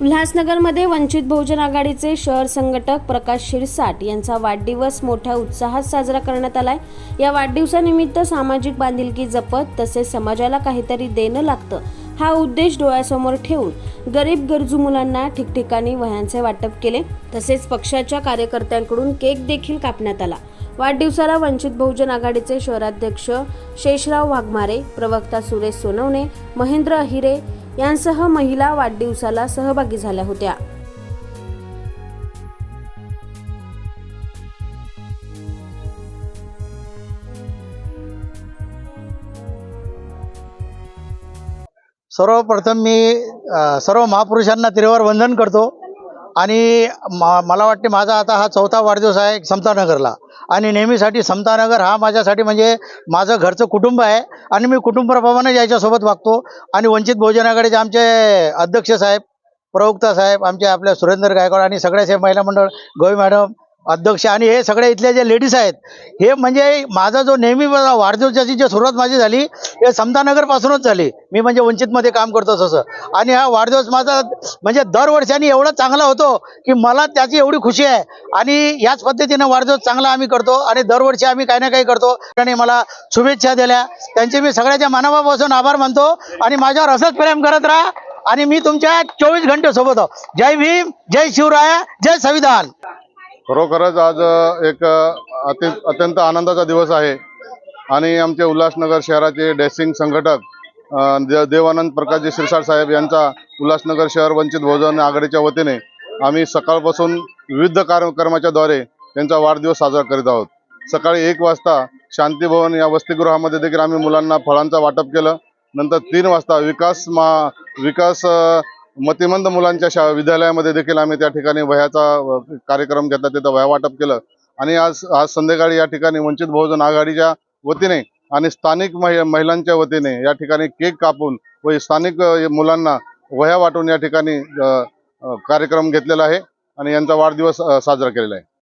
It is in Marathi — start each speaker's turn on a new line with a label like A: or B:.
A: उल्हासनगरमध्ये वंचित बहुजन आघाडीचे शहर संघटक प्रकाश शिरसाट यांचा वाढदिवस मोठ्या उत्साहात साजरा करण्यात आलाय. या वाढदिवसानिमित्त सामाजिक बांधिलकी जपत तसेच समाजाला काहीतरी देणं लागतं हा उद्देश डोळ्यासमोर ठेवून गरीब गरजू मुलांना ठिकठिकाणी वह्यांचे वाटप केले. तसेच पक्षाच्या कार्यकर्त्यांकडून केक देखील कापण्यात आला. वाढदिवसाला वंचित बहुजन आघाडीचे शहराध्यक्ष शेषराव वाघमारे प्रवक्ता सुरेश सोनवणे महेंद्र अहिरे यांसह महिला वाढदिवसाला सहभागी झाल्या होत्या.
B: सर्वप्रथम मी सर्व महापुरुषांना तिरेवर वंदन करतो. आणि मा- मला वाटते माझा आता हा चौथा वाढदिवस आहे समतानगरला. आणि नेहमीसाठी समतानगर हा माझ्यासाठी म्हणजे माझं घरचं कुटुंब आहे. आणि मी कुटुंबाप्रमाणे याच्यासोबत वागतो. आणि वंचित बहुजन आघाडीचे आमचे अध्यक्ष साहेब प्रवक्ता साहेब आमचे आपल्या सुरेंद्र गायकवाड आणि सगळ्याचे महिला मंडळ गोवी मॅडम अध्यक्ष आणि हे सगळे इथले जे लेडीज आहेत हे म्हणजे माझा जो नेहमी वाढदिवसाची जी सुरुवात माझी झाली हे समतानगर पासूनच झाली. मी म्हणजे वंचितमध्ये काम करतो तसं. आणि हा वाढदिवस माझा म्हणजे दरवर्षाने एवढा चांगला होतो की मला त्याची एवढी खुशी आहे. आणि याच पद्धतीनं वाढदिवस चांगला आम्ही करतो आणि दरवर्षी आम्ही काही ना काही करतो. आणि मला शुभेच्छा दिल्या. त्यांचे मी सगळ्याच्या मनापासून आभार मानतो. आणि माझ्यावर असंच प्रेम करत राहा. आणि मी तुमच्या चोवीस घंटे सोबत आहो. जय भीम जय शिवराया जय संविधान.
C: खरोखरच आज एक अत्यंत आनंदाचा दिवस आहे. आणि आमचे उल्हासनगर शहराचे डेसिंग संघटक देवानंद प्रकाशजी शिरसाट साहेब यांचा उल्हासनगर शहर वंचित बहुजन आघाडीच्या वतीने आम्ही सकाळपासून विविध कार्यक्रमाच्याद्वारे त्यांचा वाढदिवस साजरा करीत आहोत. सकाळी एक वाजता शांतीभवन या वसतिगृहामध्ये देखील आम्ही मुलांना फळांचं वाटप केलं. नंतर तीन वाजता विकास मा विकास मतिमंद मुलांच्या शा विद्यालयामध्ये देखील आम्ही त्या ठिकाणी वह्याचा कार्यक्रम घेतला तिथं वह्या वाटप केलं. आणि आज आज संध्याकाळी या ठिकाणी वंचित बहुजन आघाडीच्या वतीने आणि स्थानिक महि महिलांच्या वतीने या ठिकाणी केक कापून व स्थानिक मुलांना वह्या वाटून या ठिकाणी कार्यक्रम घेतलेला आहे आणि यांचा वाढदिवस साजरा केलेला आहे.